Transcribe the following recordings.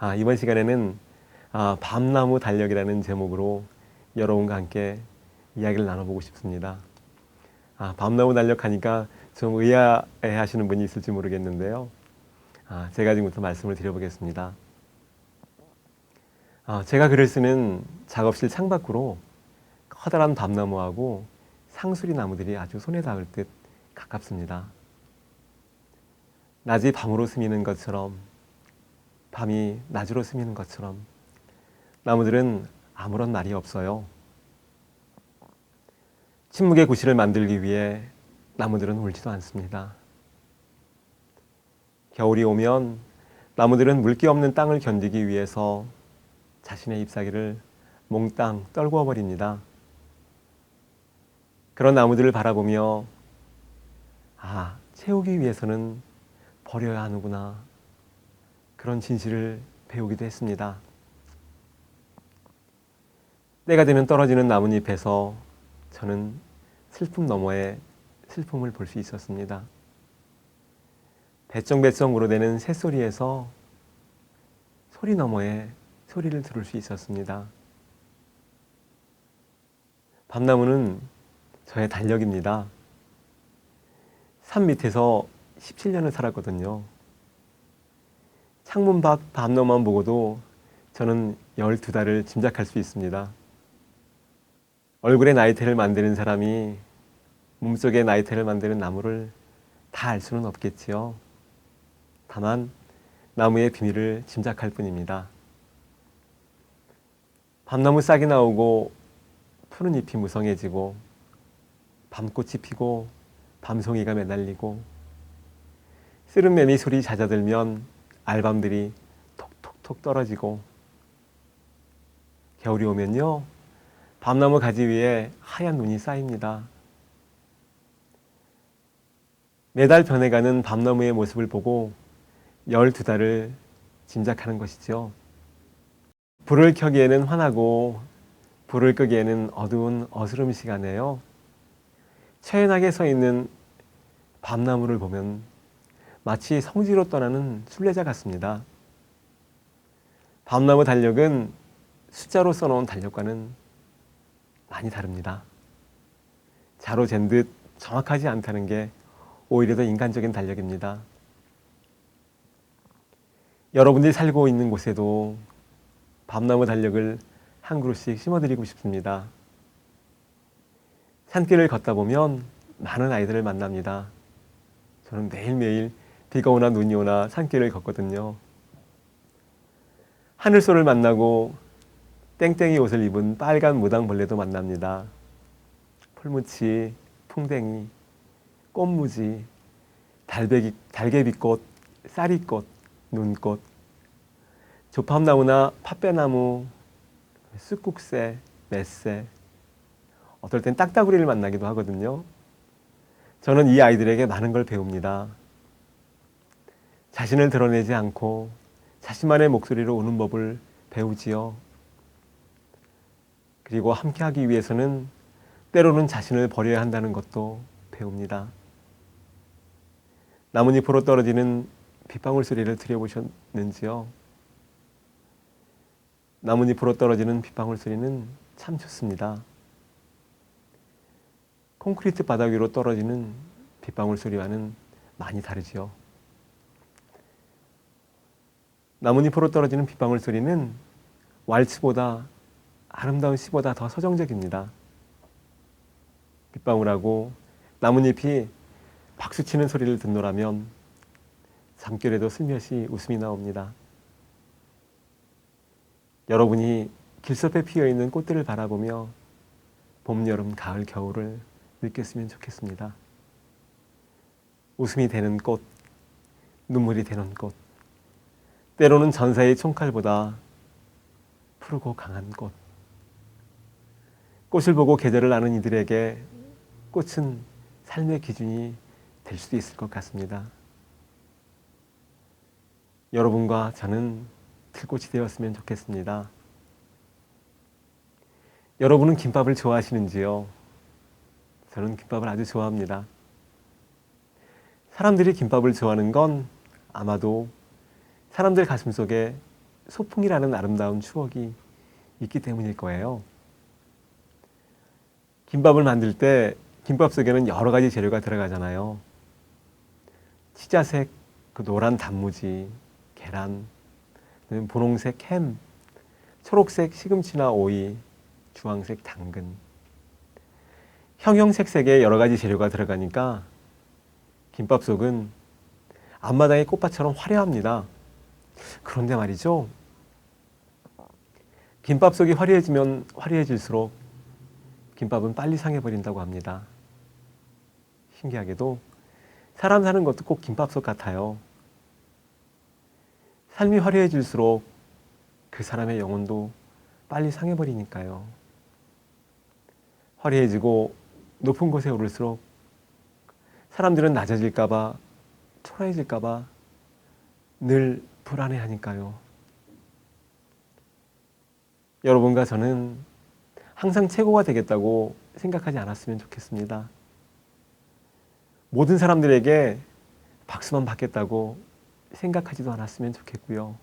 아, 이번 시간에는 아, 밤나무 달력이라는 제목으로 여러분과 함께 이야기를 나눠보고 싶습니다. 아, 밤나무 달력 하니까 좀 의아해 하시는 분이 있을지 모르겠는데요. 아, 제가 지금부터 말씀을 드려보겠습니다. 아, 제가 글을 쓰는 작업실 창밖으로 커다란 밤나무하고 상수리 나무들이 아주 손에 닿을 듯 가깝습니다. 낮이 밤으로 스미는 것처럼 밤이 낮으로 스미는 것처럼 나무들은 아무런 말이 없어요. 침묵의 구실을 만들기 위해 나무들은 울지도 않습니다. 겨울이 오면 나무들은 물기 없는 땅을 견디기 위해서 자신의 잎사귀를 몽땅 떨구어 버립니다. 그런 나무들을 바라보며 아, 채우기 위해서는 버려야 하는구나. 그런 진실을 배우기도 했습니다. 때가 되면 떨어지는 나뭇잎에서 저는 슬픔 너머에 슬픔을 볼 수 있었습니다. 배쩡배쩡 우러대는 새소리에서 소리 너머에 소리를 들을 수 있었습니다. 밤나무는 저의 달력입니다. 산 밑에서 17년을 살았거든요. 창문 밖 밤너만 보고도 저는 12달을 짐작할 수 있습니다. 얼굴에 나이테를 만드는 사람이 몸속에 나이테를 만드는 나무를 다 알 수는 없겠지요. 다만 나무의 비밀을 짐작할 뿐입니다. 밤나무 싹이 나오고 푸른 잎이 무성해지고 밤꽃이 피고 밤송이가 매달리고 쓰른 매미 소리 잦아들면 알밤들이 톡톡톡 떨어지고 겨울이 오면요 밤나무 가지 위에 하얀 눈이 쌓입니다. 매달 변해가는 밤나무의 모습을 보고 열두 달을 짐작하는 것이죠. 불을 켜기에는 환하고 불을 끄기에는 어두운 어스름 시간에요. 처연하게 서 있는 밤나무를 보면 마치 성지로 떠나는 순례자 같습니다. 밤나무 달력은 숫자로 써놓은 달력과는 많이 다릅니다. 자로 잰 듯 정확하지 않다는 게 오히려 더 인간적인 달력입니다. 여러분들이 살고 있는 곳에도 밤나무 달력을 한 그루씩 심어드리고 싶습니다. 산길을 걷다 보면 많은 아이들을 만납니다. 저는 매일매일 비가 오나 눈이 오나 산길을 걷거든요. 하늘소를 만나고 땡땡이 옷을 입은 빨간 무당벌레도 만납니다. 풀무치, 풍뎅이, 꽃무지, 달배기, 달개비꽃, 쌀이꽃, 눈꽃, 조팝나무나 팥배나무, 쑥국새, 맷새, 어떨 땐 딱따구리를 만나기도 하거든요. 저는 이 아이들에게 많은 걸 배웁니다. 자신을 드러내지 않고 자신만의 목소리로 우는 법을 배우지요. 그리고 함께하기 위해서는 때로는 자신을 버려야 한다는 것도 배웁니다. 나뭇잎으로 떨어지는 빗방울 소리를 들여보셨는지요? 나뭇잎으로 떨어지는 빗방울 소리는 참 좋습니다. 콘크리트 바닥 위로 떨어지는 빗방울 소리와는 많이 다르지요. 나뭇잎으로 떨어지는 빗방울 소리는 왈츠보다 아름다운 시보다 더 서정적입니다. 빗방울하고 나뭇잎이 박수치는 소리를 듣노라면 잠결에도 슬며시 웃음이 나옵니다. 여러분이 길섭에 피어있는 꽃들을 바라보며 봄, 여름, 가을, 겨울을 느꼈으면 좋겠습니다. 웃음이 되는 꽃, 눈물이 되는 꽃, 때로는 전사의 총칼보다 푸르고 강한 꽃. 꽃을 보고 계절을 아는 이들에게 꽃은 삶의 기준이 될 수도 있을 것 같습니다. 여러분과 저는 들꽃이 되었으면 좋겠습니다. 여러분은 김밥을 좋아하시는지요? 저는 김밥을 아주 좋아합니다. 사람들이 김밥을 좋아하는 건 아마도 사람들 가슴 속에 소풍이라는 아름다운 추억이 있기 때문일 거예요. 김밥을 만들 때 김밥 속에는 여러 가지 재료가 들어가잖아요. 치자색 그 노란 단무지, 계란, 분홍색 햄, 초록색 시금치나 오이, 주황색 당근. 형형색색의 여러 가지 재료가 들어가니까 김밥 속은 앞마당의 꽃밭처럼 화려합니다. 그런데 말이죠. 김밥 속이 화려해지면 화려해질수록 김밥은 빨리 상해버린다고 합니다. 신기하게도 사람 사는 것도 꼭 김밥 속 같아요. 삶이 화려해질수록 그 사람의 영혼도 빨리 상해버리니까요. 화려해지고 높은 곳에 오를수록 사람들은 낮아질까봐 초라해질까봐 늘 불안해하니까요. 여러분과 저는 항상 최고가 되겠다고 생각하지 않았으면 좋겠습니다. 모든 사람들에게 박수만 받겠다고 생각하지도 않았으면 좋겠고요.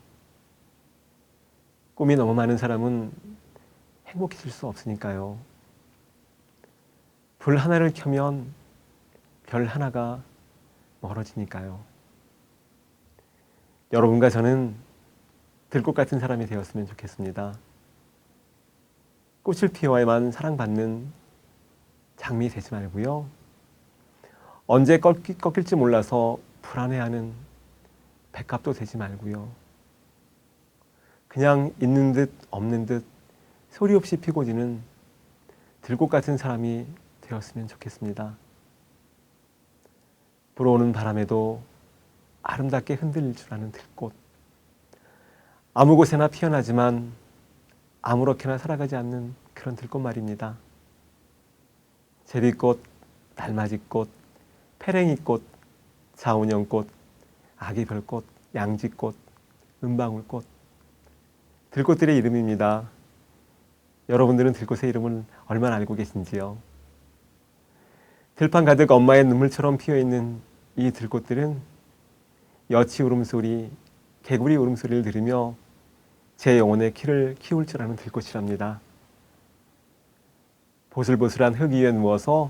꿈이 너무 많은 사람은 행복해질 수 없으니까요. 불 하나를 켜면 별 하나가 멀어지니까요. 여러분과 저는 들꽃 같은 사람이 되었으면 좋겠습니다. 꽃을 피워야만 사랑받는 장미 되지 말고요. 언제 꺾일, 꺾일지 몰라서 불안해하는 백합도 되지 말고요. 그냥 있는 듯 없는 듯 소리 없이 피고 지는 들꽃 같은 사람이 되었으면 좋겠습니다. 불어오는 바람에도 아름답게 흔들릴 줄 아는 들꽃. 아무 곳에나 피어나지만 아무렇게나 살아가지 않는 그런 들꽃 말입니다. 제비꽃, 달맞이꽃, 페랭이꽃, 자운형꽃, 아기별꽃, 양지꽃, 은방울꽃. 들꽃들의 이름입니다. 여러분들은 들꽃의 이름을 얼마나 알고 계신지요? 들판 가득 엄마의 눈물처럼 피어 있는 이 들꽃들은 여치 울음소리, 개구리 울음소리를 들으며 제 영혼의 키를 키울 줄 아는 들꽃이랍니다. 보슬보슬한 흙 위에 누워서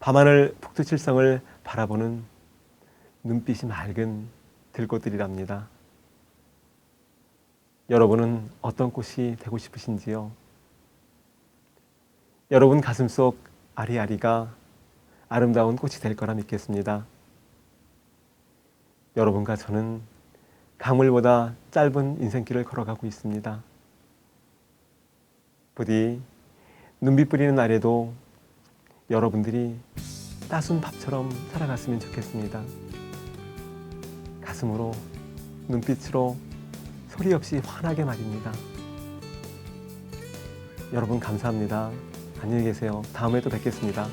밤하늘 북두칠성을 바라보는 눈빛이 맑은 들꽃들이랍니다. 여러분은 어떤 꽃이 되고 싶으신지요? 여러분 가슴 속 아리아리가 아름다운 꽃이 될 거라 믿겠습니다. 여러분과 저는 강물보다 짧은 인생길을 걸어가고 있습니다. 부디 눈빛 뿌리는 날에도 여러분들이 따순 밥처럼 살아갔으면 좋겠습니다. 가슴으로, 눈빛으로, 소리 없이 환하게 말입니다. 여러분 감사합니다. 안녕히 계세요. 다음에 또 뵙겠습니다.